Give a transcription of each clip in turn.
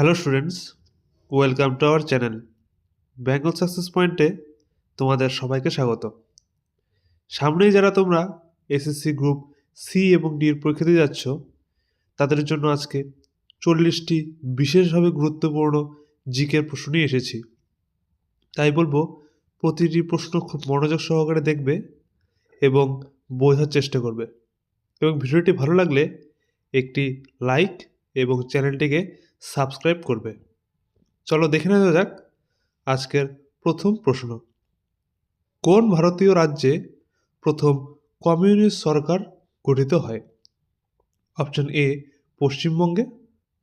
Hello students welcome to our channel Bengal success পয়েন্টে তোমাদের সবাইকে স্বাগত। সামনেই যারা তোমরা এসএসসি গ্রুপ সি এবং ডির পরীক্ষা দিয়ে যাচ্ছ, তাদের জন্য আজকে চল্লিশটি বিশেষভাবে গুরুত্বপূর্ণ জিকের প্রশ্ন নিয়ে এসেছি। তাই বলব, প্রতিটি প্রশ্ন খুব মনোযোগ সহকারে দেখবে এবং বোঝার চেষ্টা করবে। এবং ভিডিওটি ভালো লাগলে একটি লাইক এবং চ্যানেলটিকে সাবস্ক্রাইব করবে। চলো দেখে নেওয়া যাক আজকের প্রথম প্রশ্ন। কোন ভারতীয় রাজ্যে প্রথম কমিউনিস্ট সরকার গঠিত হয়? অপশন এ পশ্চিমবঙ্গে,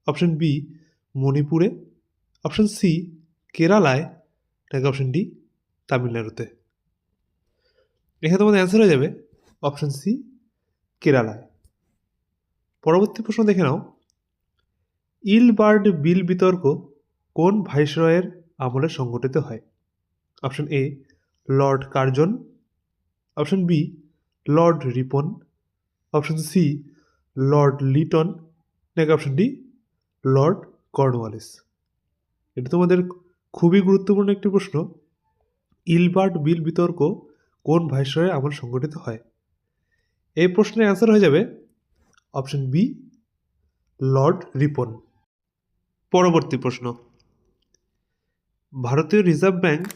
অপশন বি মণিপুরে, অপশন সি কেরালায়, নাকি অপশন ডি তামিলনাড়ুতে? এখানে তোমাদের অ্যান্সার হয়ে যাবে অপশন সি কেরালায়। পরবর্তী প্রশ্ন দেখে নাও। ইলবার্ড বিল বিতর্ক কোন ভাইসরয়ের আমলে সংগঠিত হয়? Option A Lord Curzon. Option B Lord Ripon. Option C Lord Lytton. নাকি অপশন ডি লর্ড কর্নওয়ালিস? এটা তোমাদের খুবই গুরুত্বপূর্ণ একটি প্রশ্ন। ইলবার্ড বিল বিতর্ক কোন ভাইসরয়ের আমল সংগঠিত হয়? এই প্রশ্নের অ্যান্সার হয়ে যাবে অপশন বি লর্ড রিপন। পরবর্তী প্রশ্ন। ভারতীয় রিজার্ভ ব্যাংক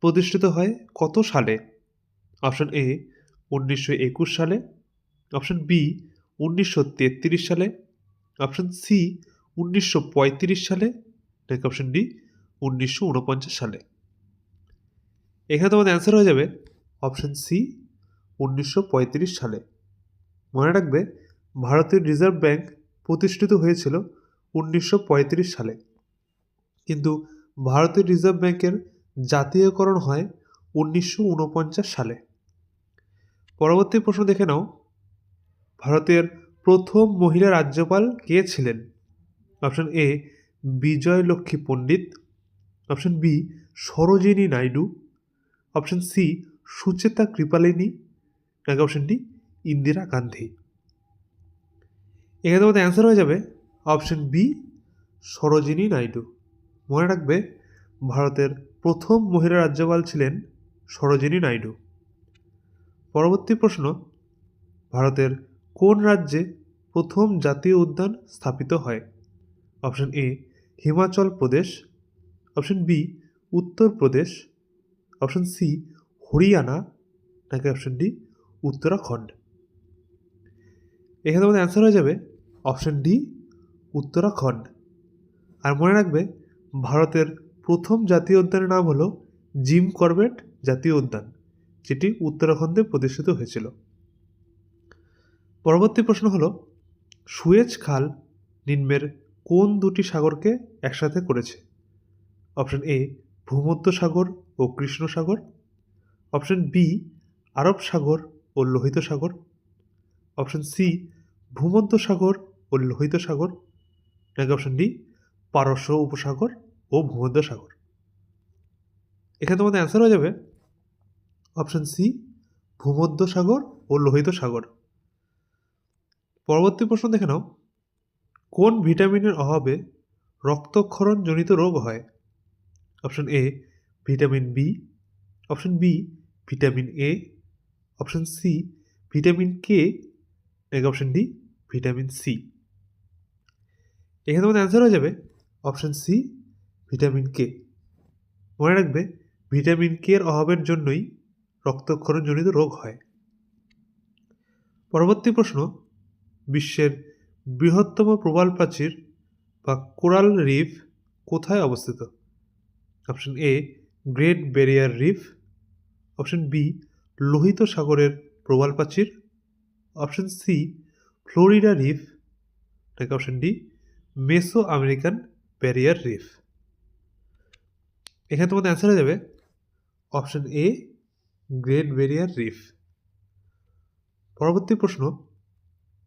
প্রতিষ্ঠিত হয় কত সালে? অপশন এ, উনিশশো একুশ সালে। অপশন বি, উনিশশো তেত্রিশ সালে। অপশন সি, উনিশশো পঁয়ত্রিশ সালে। নাকি অপশন ডি, উনিশশো উনপঞ্চাশ সালে। এখানে তোমাদের অ্যান্সার হয়ে যাবে অপশন সি, উনিশশো পঁয়ত্রিশ সালে। মনে রাখবে, ভারতীয় রিজার্ভ ব্যাংক প্রতিষ্ঠিত হয়েছিল উনিশশো পঁয়ত্রিশ সালে। কিন্তু ভারতীয় রিজার্ভ ব্যাংকের জাতীয়করণ হয় উনিশশো উনপঞ্চাশ সালে। পরবর্তী প্রশ্ন দেখে নাও, ভারতের প্রথম মহিলা রাজ্যপাল কে ছিলেন? Option A Vijay Lakshmi Pandit. Option B, Sarojini Naidu. Option C, Sucheta Kripalani. নাকি অপশন ডি, ইন্দিরা গান্ধী। এখানে তোমাদের অ্যান্সার হয়ে যাবে অপশন বি, সরোজিনী নাইডু। মনে রাখবে, ভারতের প্রথম মহিলা রাজ্যপাল ছিলেন সরোজিনী নাইডু। পরবর্তী প্রশ্ন, ভারতের কোন রাজ্যে প্রথম জাতীয় উদ্যান স্থাপিত হয়? Option A, Himachal Pradesh. Option B Uttar Pradesh option C, Haryana. নাকি অপশন ডি, উত্তরাখণ্ড। এখানে তোমাদের অ্যান্সার হয়ে যাবে, অপশন ডি উত্তরাখণ্ড। আর মনে রাখবে, ভারতের প্রথম জাতীয় উদ্যানের নাম হলো জিম করবেট জাতীয় উদ্যান, যেটি উত্তরাখণ্ডে প্রতিষ্ঠিত হয়েছিল। পরবর্তী প্রশ্ন হলো, সুয়েজ খাল নিম্নের কোন দুটি সাগরকে একসাথে করেছে? অপশন এ, ভূমধ্য সাগর ও কৃষ্ণ সাগর। অপশন বি, আরব সাগর ও লোহিত সাগর। অপশন সি, ভূমধ্য সাগর ও লোহিত সাগর। নাকি অপশন ডি, পারস্য উপসাগর ও ভূমধ্য সাগর এখানে তোমাদের অ্যান্সার হয়ে যাবে অপশন সি ভূমধ্য সাগর ও লোহিত সাগর পরবর্তী প্রশ্ন দেখে নাও, কোন ভিটামিনের অভাবে রক্তক্ষরণজনিত রোগ হয়? Option A vitamin B option B vitamin A option C vitamin K নাকি অপশন ডি ভিটামিন সি এখানে তোমাদের অ্যান্সার হয়ে যাবে অপশান সি ভিটামিন কে মনে রাখবে ভিটামিন কে এর অভাবের জন্যই রক্তক্ষরণজনিত রোগ হয়। পরবর্তী প্রশ্ন, বিশ্বের বৃহত্তম প্রবাল প্রাচীর বা কোরাল রিফ কোথায় অবস্থিত? Option A great barrier reef option B লোহিত সাগরের প্রবাল প্রাচীর। Option C Florida reef. নাকি option D meso American barrier reef. এখানে তোমাদের অ্যান্সার হয়ে যাবে option A great barrier reef পরবর্তী প্রশ্ন,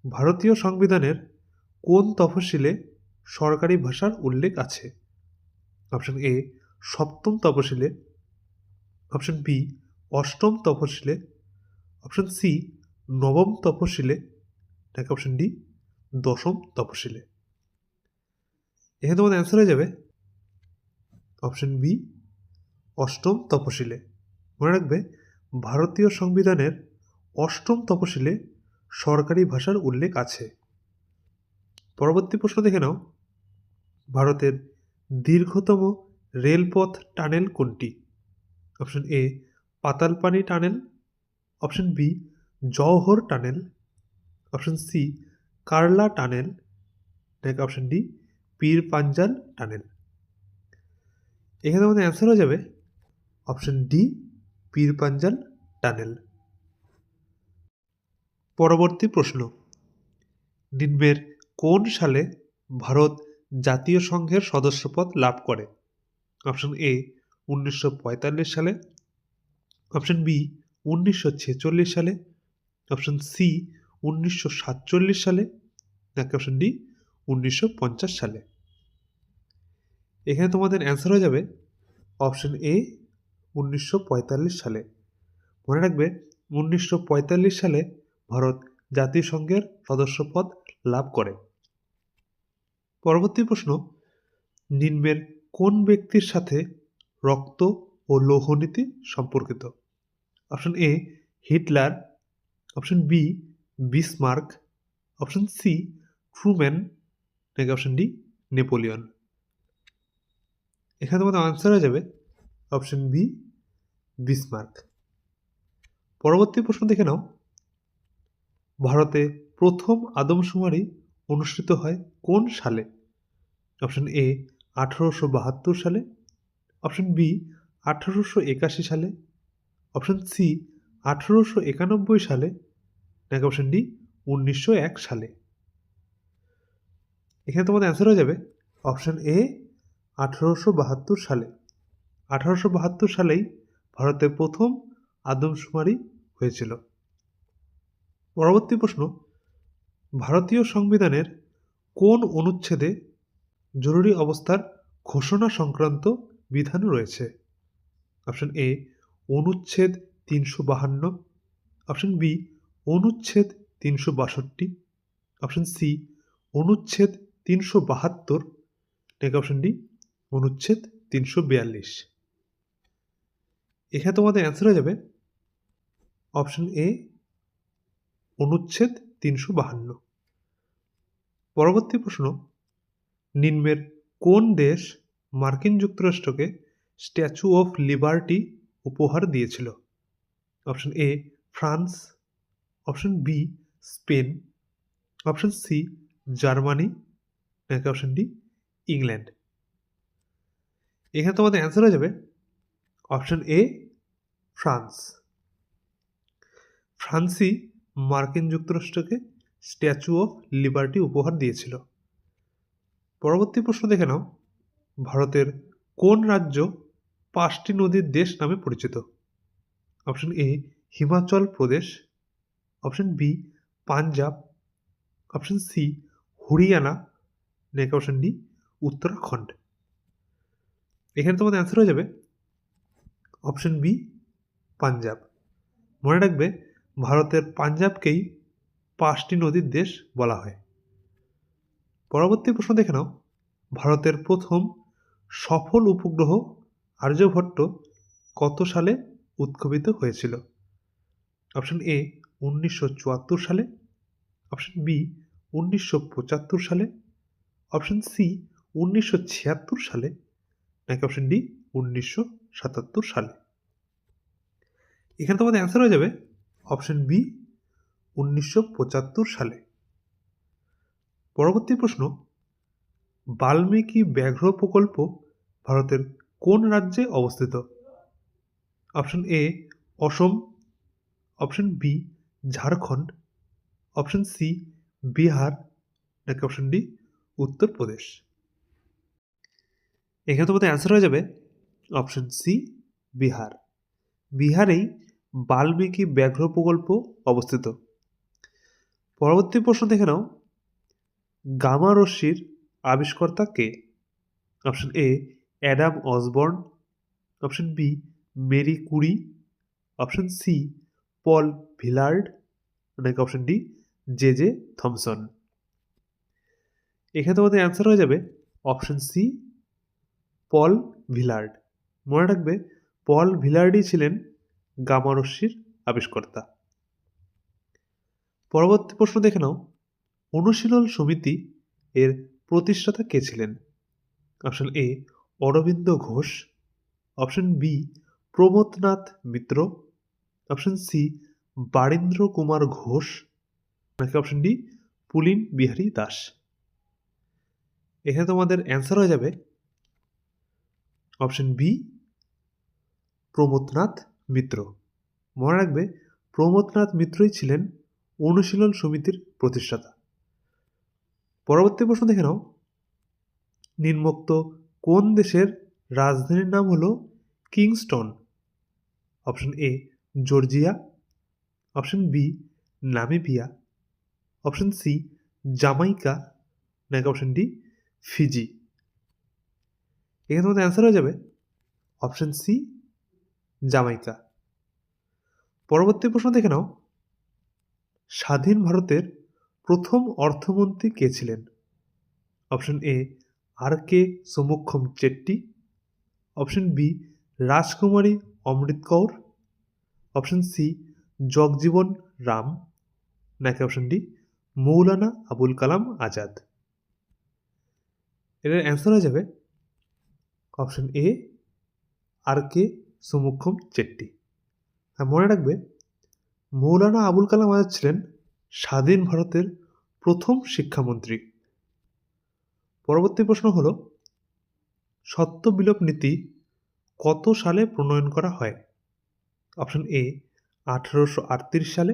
ভারতীয় সংবিধানের কোন তফসিলে সরকারি ভাষার উল্লেখ আছে? অপশন এ সপ্তম তফসিলে। অপশন বি অষ্টম তফসিলে। অপশন সি নবম তফসিলে। নাকি অপশন ডি দশম তফসিলে? এখানে তোমাদের অ্যান্সার হয়ে যাবে। অপশন বি অষ্টম তপশিলে। মনে রাখবে, ভারতীয় সংবিধানের অষ্টম তপশিলে সরকারি ভাষার উল্লেখ আছে। পরবর্তী প্রশ্ন দেখে নাও। ভারতের দীর্ঘতম রেলপথ টানেল কোনটি? Option A Patalpani tunnel. Option B Jawahar tunnel. Option C Karla tunnel. নাকি option D Pir Panjal tunnel এখানে আমাদের অ্যান্সার হয়ে যাবে option D Pir Panjal tunnel পরবর্তী প্রশ্ন নিম্নের কোন সালে ভারত জাতীয় সংঘের সদস্যপদ লাভ করে? অপশন এ উনিশশো পঁয়তাল্লিশ সালে। অপশন বি উনিশশো ছেচল্লিশ সালে। অপশন সি উনিশশো সাতচল্লিশ সালে। নাকি অপশন ডি উনিশশো পঞ্চাশ সালে। এখানে তোমাদের অ্যান্সার হয়ে যাবে অপশন এ উনিশশো পঁয়তাল্লিশ সালে। মনে রাখবে উনিশশো পঁয়তাল্লিশ সালে ভারত জাতিসংঘের সদস্যপদ লাভ করে। পরবর্তী প্রশ্ন, নিম্নের কোন ব্যক্তির সাথে রক্ত ও লৌহনীতি সম্পর্কিত? Option A Hitler. Option B Bismarck. Option C Truman. নাকি অপশন ডি নেপোলিয়ন এখানে তোমাদের আনসার হয়ে যাবে অপশন বি বিসমার্ক পরবর্তী প্রশ্ন দেখে নাও। ভারতে প্রথম আদমশুমারি অনুষ্ঠিত হয় কোন সালে? অপশন এ আঠারোশো বাহাত্তর সালে। অপশন বি আঠারোশো একাশি সালে। অপশন সি আঠারোশো একানব্বই সালে। নাকি অপশন ডি উনিশশো এক সালে? এখানে তোমাদের অ্যান্সার হয়ে যাবে অপশন এ আঠারোশো বাহাত্তর সালে। আঠারোশো বাহাত্তর সালেই ভারতের প্রথম আদমশুমারি হয়েছিল। পরবর্তী প্রশ্ন, ভারতীয় সংবিধানের কোন অনুচ্ছেদে জরুরি অবস্থার ঘোষণা সংক্রান্ত বিধান রয়েছে? অপশন এ অনুচ্ছেদ তিনশো বাহান্ন। অপশন বি অনুচ্ছেদ তিনশো বাষট্টি। অপশন সি অনুচ্ছেদ তিনশো বাহাত্তর নাকি অপশন ডি অনুচ্ছেদ তিনশো বিয়াল্লিশ। এখানে তোমাদের অ্যান্সার হয়ে যাবে অপশন এ অনুচ্ছেদ তিনশো বাহান্ন। পরবর্তী প্রশ্ন, নিম্নের কোন দেশ মার্কিন যুক্তরাষ্ট্রকে স্ট্যাচু অফ লিবার্টি উপহার দিয়েছিল? Option A France. Option B Spain. Option C Germany. নাকি অপশন ডি ইংল্যান্ড এখানে তোমাদের অ্যান্সার হয়ে যাবে অপশন এ ফ্রান্স ফ্রান্সই মার্কিন যুক্তরাষ্ট্রকে স্ট্যাচু অফ লিবার্টি উপহার দিয়েছিল। পরবর্তী প্রশ্ন দেখে নাও। ভারতের কোন রাজ্য পাঁচটি নদীর দেশ নামে পরিচিত? Option A Himachal Pradesh. Option B Punjab. Option C Haryana. নাকি অপশন ডি উত্তরাখণ্ড এখানে তোমাদের অ্যান্সার হয়ে যাবে অপশন বি পাঞ্জাব মনে রাখবে, ভারতের পাঞ্জাবকেই পাঁচটি নদীর দেশ বলা হয়। পরবর্তী প্রশ্ন দেখে নাও। ভারতের প্রথম সফল উপগ্রহ আর্যভট্ট কত সালে উৎক্ষেপিত হয়েছিল? অপশন এ উনিশশো চুয়াত্তর সালে অপশন বি উনিশশো পঁচাত্তর সালে অপশন সি উনিশশো ছিয়াত্তর সালে, নাকি অপশন ডি উনিশশো সাতাত্তর সালে? এখানে তোমাদের অ্যান্সার হয়ে যাবে অপশন বি উনিশশো পঁচাত্তর সালে। পরবর্তী প্রশ্ন, বাল্মীকি ব্যাঘ্র প্রকল্প ভারতের কোন রাজ্যে অবস্থিত? Option A Assam. Option B Jharkhand. Option C Bihar. নাকি অপশন ডি উত্তরপ্রদেশ এখানে তোমাদের অ্যান্সার হয়ে যাবে অপশন সি বিহার। বিহারেই বাল্মীকি ব্যাঘ্র প্রকল্প অবস্থিত। পরবর্তী প্রশ্ন দেখে নাও, গামা রশ্মির আবিষ্কর্তা কে? Option A Adam Osborne. Option B Marie Curie. Option C Paul Villard. নাকি option D J J Thomson. এখানে তোমাদের অ্যান্সার হয়ে যাবে অপশন সি পল ভিলার্ড মনে রাখবে পল ভিলার্ডই ছিলেন গামারশ্মির আবিষ্কর্তা। পরবর্তী প্রশ্ন দেখে নাও, অনুশীলন সমিতি এর প্রতিষ্ঠাতা কে ছিলেন? Option A Aurobindo Ghosh. Option B Pramodnath Mitra. Option C Barindra Kumar Ghosh. নাকি অপশন ডি পুলিন বিহারী দাস। এখানে তোমাদের অ্যান্সার হয়ে যাবে অপশন বি প্রমোদনাথ মিত্র। মনে রাখবে, প্রমোদনাথ মিত্রই ছিলেন অনুশীলন সমিতির প্রতিষ্ঠাতা। পরবর্তী প্রশ্ন দেখে নাও। নিম্নোক্ত কোন দেশের রাজধানীর নাম হলো Kingston? Option A Georgia. Option B Namibia. Option C Jamaica. নাকি অপশন ডি ফিজি। এখানে তোমাদের অ্যান্সার হয়ে যাবে অপশন সি জামাইকা। পরবর্তী প্রশ্ন দেখে নাও। স্বাধীন ভারতের প্রথম অর্থমন্ত্রী কে ছিলেন? Option A R K Shanmukham Chetty. Option B Rajkumari Amrit Kaur. Option C Jagjivan Ram. নাকি অপশন ডি মৌলানা আবুল কালাম আজাদ? এটার অ্যান্সার হয়ে যাবে অপশন এ আর কে সুমুক্ষম চেট্টি আর মনে রাখবে, মৌলানা আবুল কালাম আজাদ ছিলেন স্বাধীন ভারতের প্রথম শিক্ষামন্ত্রী। পরবর্তী প্রশ্ন হল, সত্য বিলোপ নীতি কত সালে প্রণয়ন করা হয়? অপশন এ আঠেরোশো আটত্রিশ সালে।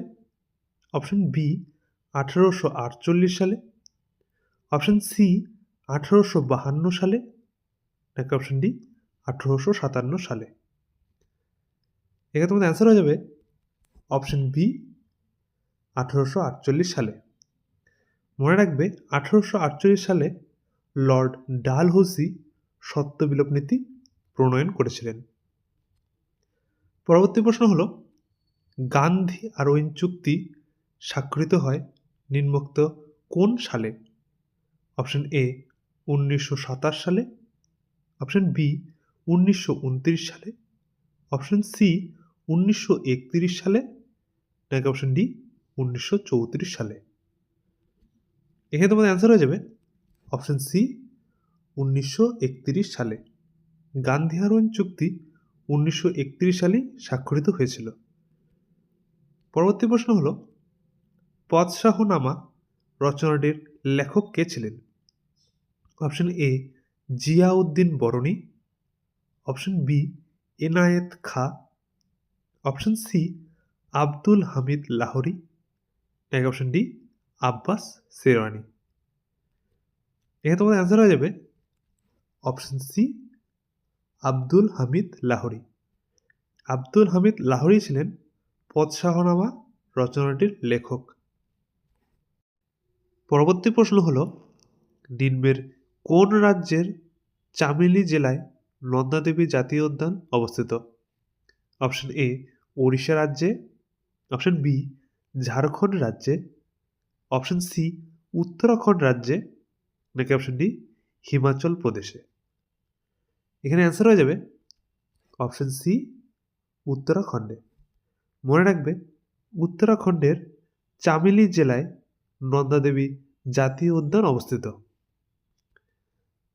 অপশন বি আঠেরোশো আটচল্লিশ সালে। অপশন সি আঠেরোশো বাহান্ন সালে নাকি অপশন ডি আঠেরোশো সাতান্ন সালে। এখানে তোমাদের অ্যান্সার হয়ে যাবে অপশন বি আঠেরোশো আটচল্লিশ সালে। মনে রাখবে, আঠেরোশো আটচল্লিশ সালে লর্ড ডালহৌসি সত্য বিলোপ নীতি প্রণয়ন করেছিলেন। পরবর্তী প্রশ্ন হল, গান্ধী আরওইন চুক্তি স্বাক্ষরিত হয় নিম্নোক্ত কোন সালে? অপশন এ উনিশশো সাতাশ সালে অপশন বি উনিশশো উনত্রিশ সালে অপশন সি উনিশশো একত্রিশ সালে, নাকি অপশন ডি উনিশশো চৌত্রিশ সালে? এখানে তোমাদের অ্যান্সার হয়ে যাবে অপশন সি উনিশশো একত্রিশ সালে। গান্ধী আরোহণ চুক্তি উনিশশো সালেই স্বাক্ষরিত হয়েছিল। পরবর্তী প্রশ্ন হলো, পদশাহনামা রচনাটির লেখক কে ছিলেন? Option A Ziauddin Barani. Option B Inayat Khan. Option C Abdul Hamid Lahori. এক অপশন ডি আব্বাস শেরওয়ানি এখানে তোমাদের অ্যান্সার হয়ে যাবে। Option C Abdul Hamid Lahori. Abdul Hamid Lahori ছিলেন পদশাহনামা রচনাটির লেখক। পরবর্তী প্রশ্ন হলো নিম্নের কোন রাজ্যের চামেলি জেলায় নন্দাদেবী জাতীয় উদ্যান অবস্থিত? অপশন এ, ওড়িশা রাজ্যে। অপশন বি, ঝাড়খণ্ড রাজ্যে। অপশন সি, উত্তরাখণ্ড রাজ্যে। নাকি অপশন ডি, হিমাচল প্রদেশে। এখানে অ্যান্সার হয়ে যাবে। অপশন সি, উত্তরাখণ্ডে। মনে রাখবে, উত্তরাখণ্ডের চামেলি জেলায় নন্দাদেবী জাতীয় উদ্যান অবস্থিত।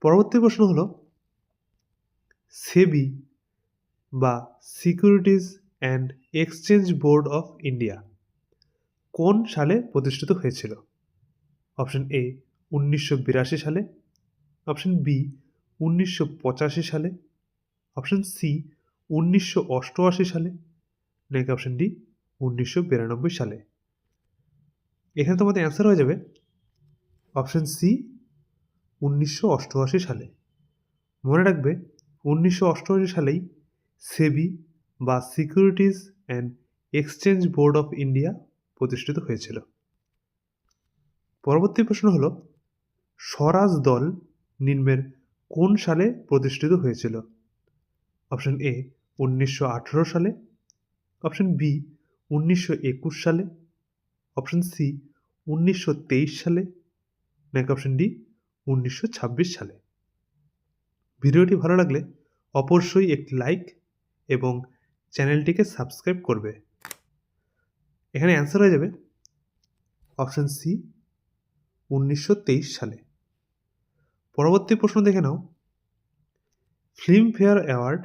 পরবর্তী প্রশ্ন হলো, সেবি বা securities and exchange board of India কোন সালে প্রতিষ্ঠিত হয়েছিল? অপশন এ, উনিশশো বিরাশি সালে, অপশন বি, উনিশশো পঁচাশি সালে, অপশন সি, উনিশশো অষ্টআশি সালে, নাকি অপশন ডি, উনিশশো বিরানব্বই সালে? এখানে তোমাদের অ্যান্সার হয়ে যাবে, অপশন সি উনিশশো অষ্টআশি সালে। মনে রাখবে, উনিশশো অষ্টআশি সালেই সেবি বা securities and exchange board of India প্রতিষ্ঠিত হয়েছিল। পরবর্তী প্রশ্ন হলো, স্বরাজ দল নিম্নের কোন সালে প্রতিষ্ঠিত হয়েছিল? অপশন এ, উনিশশো আঠেরো সালে। অপশন বি, উনিশশো একুশ সালে। অপশন সি, উনিশশো তেইশ সালে। নাকি অপশন ডি উনিশশো ছাব্বিশ সালে। ভিডিওটি ভালো লাগলে অবশ্যই একটি লাইক এবং চ্যানেলটিকে সাবস্ক্রাইব করবে। এখানে অ্যান্সার হয়ে যাবে অপশন সি, উনিশশো তেইশ সালে। পরবর্তী প্রশ্ন দেখে নাও। ফিল্মফেয়ার অ্যাওয়ার্ড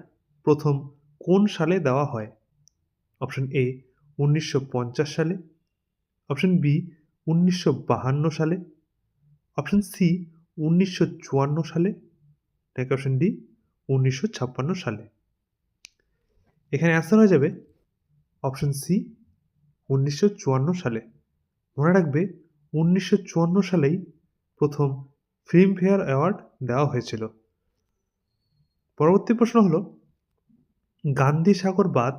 প্রথম কোন সালে দেওয়া হয়? অপশন এ, উনিশশো পঞ্চাশ সালে। অপশন বি, উনিশশো সালে। অপশন সি উনিশশো চুয়ান্ন সালে নাকি অপশন ডি উনিশশো ছাপ্পান্ন সালে। এখানে অ্যান্সার হয়ে যাবে অপশন সি উনিশশো চুয়ান্ন সালে। মনে রাখবে, উনিশশো চুয়ান্ন সালেই প্রথম ফিল্মফেয়ার অ্যাওয়ার্ড দেওয়া হয়েছিল। পরবর্তী প্রশ্ন হলো, গান্ধী সাগর বাঁধ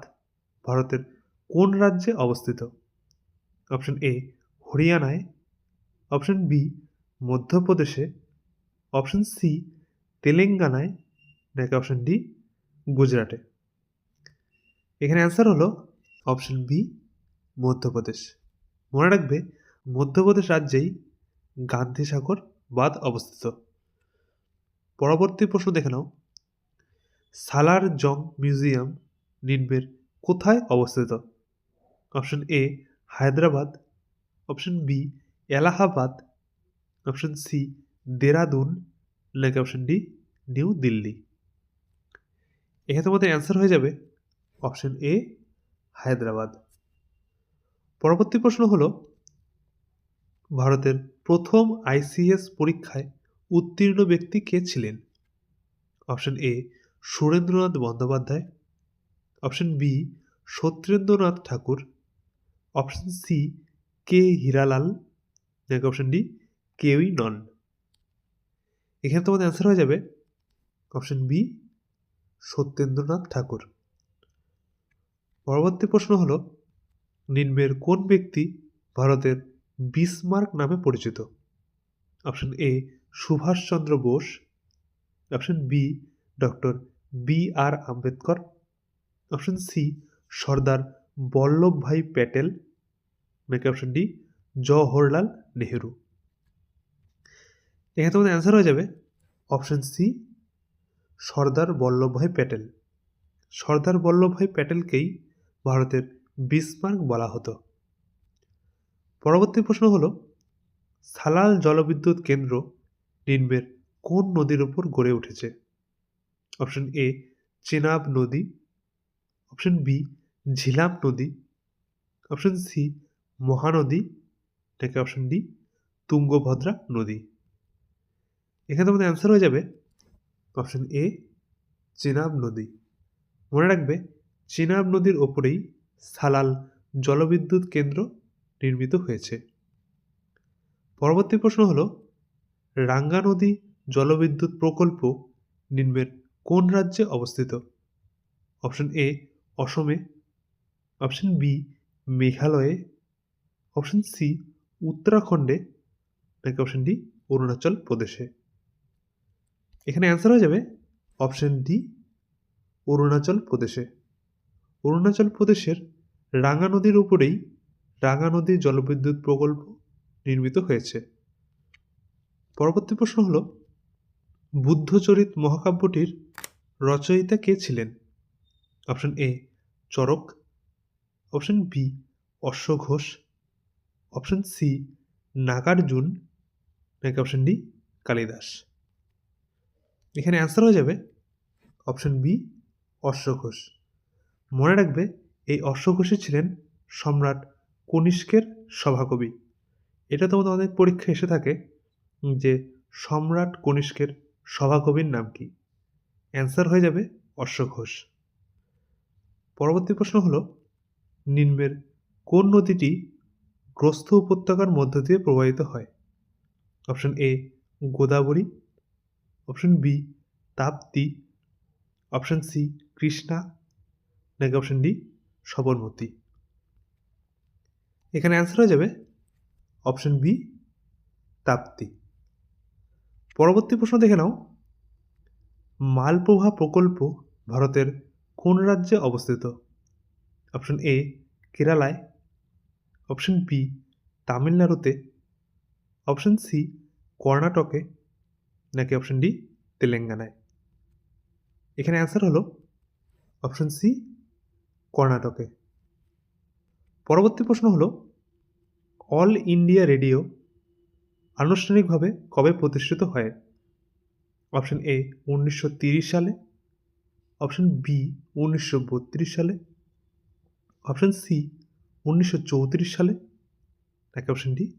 ভারতের কোন রাজ্যে অবস্থিত? অপশন এ হরিয়ানায়। অপশন বি মধ্যপ্রদেশে। অপশন সি, তেলেঙ্গানায় নাকি অপশন ডি, গুজরাটে। এখানে অ্যান্সার হলো অপশন বি, মধ্যপ্রদেশ। মনে রাখবে, মধ্যপ্রদেশ রাজ্যেই গান্ধী সাগর বাঁধ অবস্থিত। পরবর্তী প্রশ্ন দেখে নাও। সালার জং মিউজিয়াম নিম্নের কোথায় অবস্থিত? Option A, Hyderabad. Option B, Allahabad. Option C Dehradun নাকি অপশন ডি, নিউ দিল্লি। এখানে তোমাদের অ্যান্সার হয়ে যাবে অপশন এ, হায়দ্রাবাদ। পরবর্তী প্রশ্ন হলো, ভারতের প্রথম আইসিএস পরীক্ষায় উত্তীর্ণ ব্যক্তি কে ছিলেন? Option A, Surendranath Bandyopadhyay. Option B, Satyendranath Thakur. Option C, K Hiralal. নাকি অপশন ডি কেউই নন। এখানে তোমাদের অ্যান্সার হয়ে যাবে অপশন বি সত্যেন্দ্রনাথ ঠাকুর। পরবর্তী প্রশ্ন হল, নিম্নের কোন ব্যক্তি ভারতের বিসমার্ক নামে পরিচিত? Option A Subhash Chandra Bose. Option B doctor B R Ambedkar. Option C Sardar Vallabhbhai Patel. নাকি অপশন ডি জওহরলাল নেহেরু? এখানে তোমাদের অ্যান্সার হয়ে যাবে অপশান সি সর্দার বল্লভভাই প্যাটেল। সর্দার বল্লভভাই প্যাটেলকেই ভারতের বিসমার্ক বলা হতো। পরবর্তী প্রশ্ন হলো, সালাল জলবিদ্যুৎ কেন্দ্র নিম্নের কোন নদীর উপর গড়ে উঠেছে? অপশন এ চেনাব নদী। অপশন বি ঝিলাম নদী। Option C Mahanadi. নাকি অপশন ডি তুঙ্গভদ্রা নদী। এখানে তোমাদের অ্যান্সার হয়ে যাবে অপশন এ চেনাব নদী। মনে রাখবে চেনাব নদীর ওপরেই সালাল জলবিদ্যুৎ কেন্দ্র নির্মিত হয়েছে। পরবর্তী প্রশ্ন হল, রাঙ্গা নদী জলবিদ্যুৎ প্রকল্প নিম্নের কোন রাজ্যে অবস্থিত? অপশন এ অসমে। অপশন বি মেঘালয়ে। অপশন সি উত্তরাখণ্ডে। নাকি অপশন ডি অরুণাচল প্রদেশে? এখানে অ্যান্সার হয়ে যাবে অপশন ডি অরুণাচল প্রদেশে। অরুণাচল প্রদেশের রাঙ্গা নদীর উপরেই রাঙ্গা নদী জলবিদ্যুৎ প্রকল্প নির্মিত হয়েছে। পরবর্তী প্রশ্ন হল, বুদ্ধচরিত মহাকাব্যটির রচয়িতা কে ছিলেন? Option A Charaka. Option B অশ্বঘোষ option C Nagarjuna. নাকি অপশন ডি কালিদাস? এখানে অ্যান্সার হয়ে যাবে অপশন বি অশ্বঘোষ মনে রাখবে, এই অশ্বঘোষই ছিলেন সম্রাট কনিষ্কের সভাকবি। এটা তোমাদের অনেক পরীক্ষা এসে থাকে যে সম্রাট কনিষ্কের সভাকবির নাম কি। অ্যান্সার হয়ে যাবে অশ্বঘোষ পরবর্তী প্রশ্ন হলো, নিম্নের কোন নদীটি গ্রস্ত উপত্যকার মধ্য দিয়ে প্রবাহিত হয়? Option A Godavari option B, Tapti, option C, Krishna, নাকি অপশন ডি, সবরমতী। এখানে অ্যান্সার হয়ে যাবে অপশন বি, তাপ্তি। পরবর্তী প্রশ্ন দেখে নাও। মালপ্রভা প্রকল্প ভারতের কোন রাজ্যে অবস্থিত? অপশন এ, কেরালায়। অপশন বি, তামিলনাড়ুতে। অপশন সি, কর্ণাটকে। নাকি অপশন ডি তেলেঙ্গানায়। এখানে অ্যান্সার হলো অপশন সি কর্ণাটকে। পরবর্তী প্রশ্ন হলো, অল ইন্ডিয়া রেডিও আনুষ্ঠানিকভাবে কবে প্রতিষ্ঠিত হয়? অপশন এ উনিশশো সালে। অপশন বি উনিশশো বত্রিশ সালে। অপশন সি উনিশশো চৌত্রিশ সালে। নাকি অপশন ডি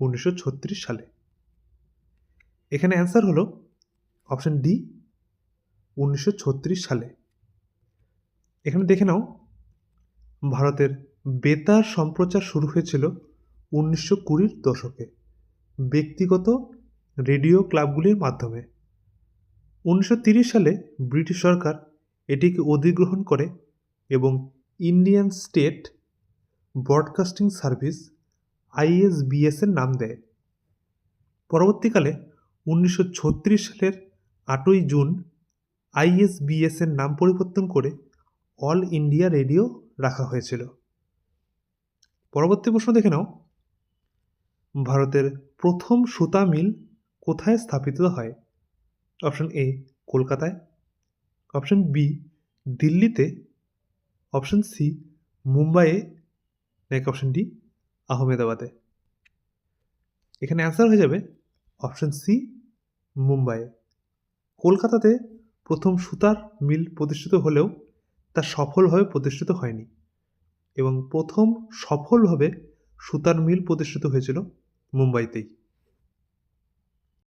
উনিশশো ছত্রিশ সালে? এখানে অ্যান্সার হলো অপশন ডি উনিশশো ছত্রিশ সালে। এখানে দেখে নাও, ভারতের বেতার সম্প্রচার শুরু হয়েছিল উনিশশো কুড়ির দশকে, ব্যক্তিগত রেডিও ক্লাবগুলির মাধ্যমে। উনিশশো সালে ব্রিটিশ সরকার এটিকে অধিগ্রহণ করে এবং ইন্ডিয়ান স্টেট ব্রডকাস্টিং সার্ভিস আইএসবিএসের নাম দেয়। পরবর্তীকালে উনিশশো ছত্রিশ সালের আটই জুন আইএসবিএস এর নাম পরিবর্তন করে অল ইন্ডিয়া রেডিও রাখা হয়েছিল। পরবর্তী প্রশ্ন দেখে নাও। ভারতের প্রথম সুতা মিল কোথায় স্থাপিত হয়? অপশন এ, কলকাতায়। অপশন বি, দিল্লিতে। অপশন সি, মুম্বাইয়ে। নাকি অপশন ডি, আহমেদাবাদে। এখানে অ্যান্সার হয়ে যাবে অপশন সি মুম্বাইয়ে কলকাতাতে প্রথম সুতার মিল প্রতিষ্ঠিত হলেও তা সফলভাবে প্রতিষ্ঠিত হয়নি এবং প্রথম সফলভাবে সুতার মিল প্রতিষ্ঠিত হয়েছিল মুম্বাইতেই।